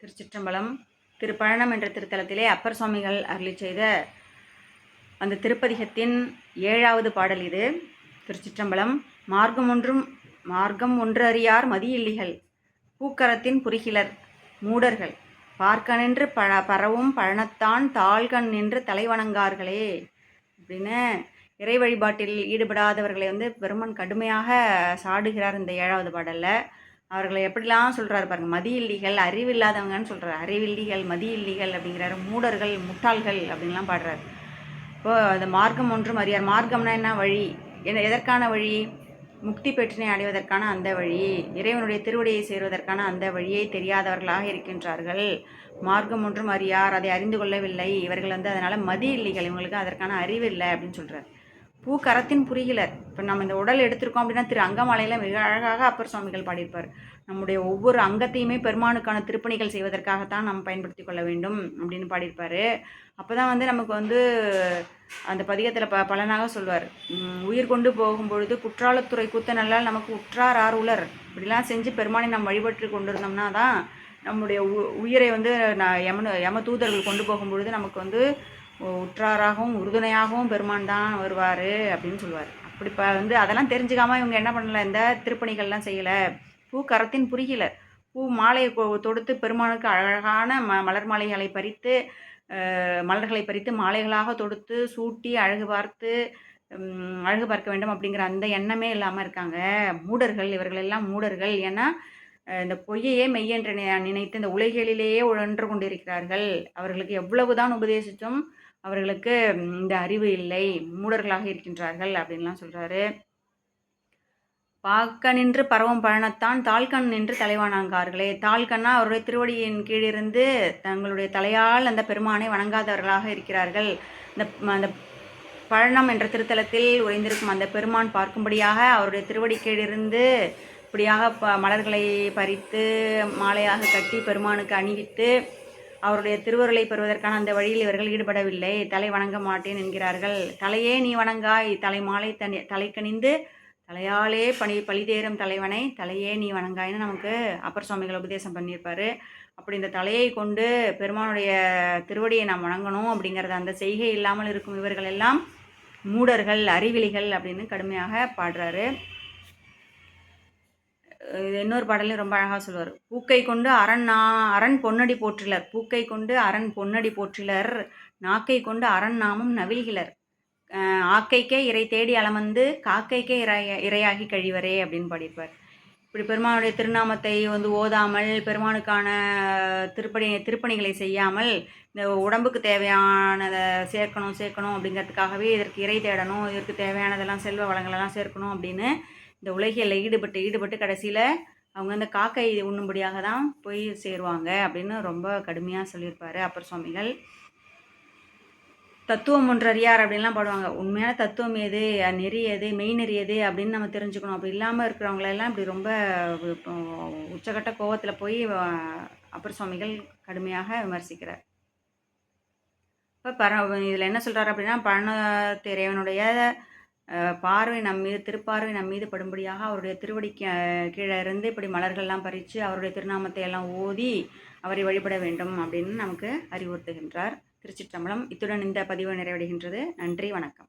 திருச்சிற்றம்பலம் திருப்பழனம் என்ற திருத்தலத்திலே அப்பர் சுவாமிகள் அருளி செய்த அந்த திருப்பதிகத்தின் ஏழாவது பாடல் இது. திருச்சிற்றம்பலம் மார்க்கம் ஒன்றும் மார்க்கம் ஒன்று அறியார் மதியில்லிகள் பூக்கரத்தின் புரிகிலர் மூடர்கள் பார்க்கனின்று பழ பரவும் பழனத்தான் தாள்கண் நின்று தலைவணங்கார்களே அப்படின்னு இறை வழிபாட்டில் ஈடுபடாதவர்களை வந்து பெருமன் கடுமையாக சாடுகிறார் இந்த ஏழாவது பாடலில். அவர்களை எப்படிலாம் சொல்கிறாரு பாருங்கள் மதியில்லிகள் அறிவில்லாதவங்கன்னு சொல்கிறார் அறிவில்லிகள் மதியில்லிகள் அப்படிங்கிறாரு. மூடர்கள் முட்டாள்கள் அப்படின்லாம் பாடுறாரு. இப்போது அந்த மார்க்கம் ஒன்றும் அறியார் மார்க்கம்னா என்ன? வழி. என்ன எதற்கான வழி? முக்தி பெற்றினை அடைவதற்கான அந்த வழி. இறைவனுடைய திருவடியை சேருவதற்கான அந்த வழியை தெரியாதவர்களாக இருக்கின்றார்கள். மார்க்கம் ஒன்றும் அறியார் அதை அறிந்து கொள்ளவில்லை. இவர்கள் வந்து அதனால் மதி இல்லைகள் இவங்களுக்கு அதற்கான அறிவு இல்லை அப்படின்னு சொல்கிறார் பூக்கரத்தின் புரிகிலர். இப்போ நம்ம இந்த உடல் எடுத்திருக்கோம் அப்படின்னா திரு அங்கமாலையில் மிக அழகாக அப்பர் சுவாமிகள் பாடியிருப்பார். நம்முடைய ஒவ்வொரு அங்கத்தையுமே பெருமானுக்கான திருப்பணிகள் செய்வதற்காகத்தான் நம்ம பயன்படுத்தி கொள்ள வேண்டும் அப்படின்னு பாடியிருப்பார். அப்போ தான் வந்து நமக்கு வந்து அந்த பதிகத்தில் ப பலனாக சொல்வார். உயிர் கொண்டு போகும்பொழுது குற்றாலத்துறை கூத்த நல்லால் நமக்கு உற்றார் ஆர் உலர் இப்படிலாம் செஞ்சு பெருமானை நாம் வழிபட்டு கொண்டு இருந்தோம்னா தான் நம்முடைய உ உயிரை வந்து நான் யமனு யம தூதர்கள் கொண்டு போகும்பொழுது நமக்கு வந்து உற்றாராகவும் உறுதுணையாகவும் பெருமான் தான் வருவார் அப்படின்னு சொல்லுவார். அப்படி இப்போ வந்து அதெல்லாம் தெரிஞ்சுக்காமல் இவங்க என்ன பண்ணலை இந்த திருப்பணிகள்லாம் செய்யலை. பூ கரத்தின் புரியல பூ மாலையை தொடுத்து பெருமானுக்கு அழகான ம மலர் மாலைகளை பறித்து மலர்களை பறித்து மாலைகளாக தொடுத்து சூட்டி அழகு பார்த்து அழகு பார்க்க வேண்டும் அப்படிங்கிற அந்த எண்ணமே இல்லாமல் இருக்காங்க. மூடர்கள் இவர்கள் எல்லாம் மூடர்கள். ஏன்னா இந்த பொய்யையே மெய்யென்று நினைத்து இந்த உலகிலேயே உழன்று கொண்டிருக்கிறார்கள். அவர்களுக்கு எவ்வளவுதான் உபதேசித்தும் அவர்களுக்கு இந்த அறிவு இல்லை மூடர்களாக இருக்கின்றார்கள் அப்படின்லாம் சொல்கிறாரு பாக்க நின்று பரவும் பழனத்தான் தாழ்கண் நின்று தலைவானாங்கார்களே. தாழ்கண்ணா அவருடைய திருவடியின் கீழிருந்து தங்களுடைய தலையால் அந்த பெருமானை வணங்காதவர்களாக இருக்கிறார்கள். இந்த அந்த பழனம் என்ற திருத்தலத்தில் உறைந்திருக்கும் அந்த பெருமான் பார்க்கும்படியாக அவருடைய திருவடி கீழிருந்து இப்படியாக ப மலர்களை பறித்து மாலையாக கட்டி பெருமானுக்கு அணிவித்து அவருடைய திருவருளை பெறுவதற்கான அந்த வழியில் இவர்கள் ஈடுபடவில்லை. தலை வணங்க மாட்டேன் என்கிறார்கள். தலையே நீ வணங்காய். தலை மாலை தனி தலைக்கணிந்து தலையாலே பணி பழிதேறும் தலைவனை தலையே நீ வணங்காயின்னு நமக்கு அப்பர் சுவாமிகள் உபதேசம் பண்ணியிருப்பார். அப்படி இந்த தலையை கொண்டு பெருமானுடைய திருவடியை நாம் வணங்கணும் அப்படிங்கிறத அந்த செய்கை இல்லாமல் இருக்கும் இவர்கள் எல்லாம் மூடர்கள் அறிவிலிகள் அப்படின்னு கடுமையாக பாடுறாரு. இன்னொரு பாடலையும் ரொம்ப அழகாக சொல்லுவார். பூக்கை கொண்டு அரண் நா அரண் பொன்னடி போற்றிலர். பூக்கை கொண்டு அரண் பொன்னடி போற்றிலர். நாக்கை கொண்டு அரண் நாமம் நவில்கிலர் ஆக்கைக்கே இறை தேடி அலமந்து காக்கைக்கே இறை இரையாகி கழிவரே அப்படின்னு பாடியிருப்பார். இப்படி பெருமானுடைய திருநாமத்தை வந்து ஓதாமல் பெருமானுக்கான திருப்பணி திருப்பணிகளை செய்யாமல் இந்த உடம்புக்கு தேவையானதை சேர்க்கணும் சேர்க்கணும் அப்படிங்கிறதுக்காகவே இதற்கு இறை தேடணும் இதற்கு தேவையானதெல்லாம் செல்வ வளங்களெல்லாம் சேர்க்கணும் அப்படின்னு இந்த உலகில் ஈடுபட்டு ஈடுபட்டு கடைசியில் அவங்க அந்த காக்கை உண்ணும்படியாக தான் போய் சேருவாங்க அப்படின்னு ரொம்ப கடுமையாக சொல்லியிருப்பார். அப்பர் சுவாமிகள் தத்துவம் ஒன்றறியார் அப்படின்லாம் பாடுவாங்க. உண்மையான தத்துவம் எது? நெறி எது? மெய் நெறி எது? அப்படின்னு நம்ம தெரிஞ்சுக்கணும். அப்படி இல்லாமல் இருக்கிறவங்களெல்லாம் இப்படி ரொம்ப உச்சகட்ட கோவத்தில் போய் அப்பர் சுவாமிகள் கடுமையாக விமர்சிக்கிறார். இப்போ பர இதில் என்ன சொல்கிறார் அப்படின்னா பழனத்திரைவனுடைய பார்வை நம் மீது திருப்பார்வை நம் மீது படும்படியாக அவருடைய திருவடி கீழே இருந்து இப்படி மலர்கள்லாம் பறித்து அவருடைய திருநாமத்தை எல்லாம் ஓதி அவரை வழிபட வேண்டும் அப்படின்னு நமக்கு அறிவுறுத்துகின்றார் திருச்சிற்றம்பலம். இத்துடன் இந்த பதிவு நிறைவடைகின்றது. நன்றி வணக்கம்.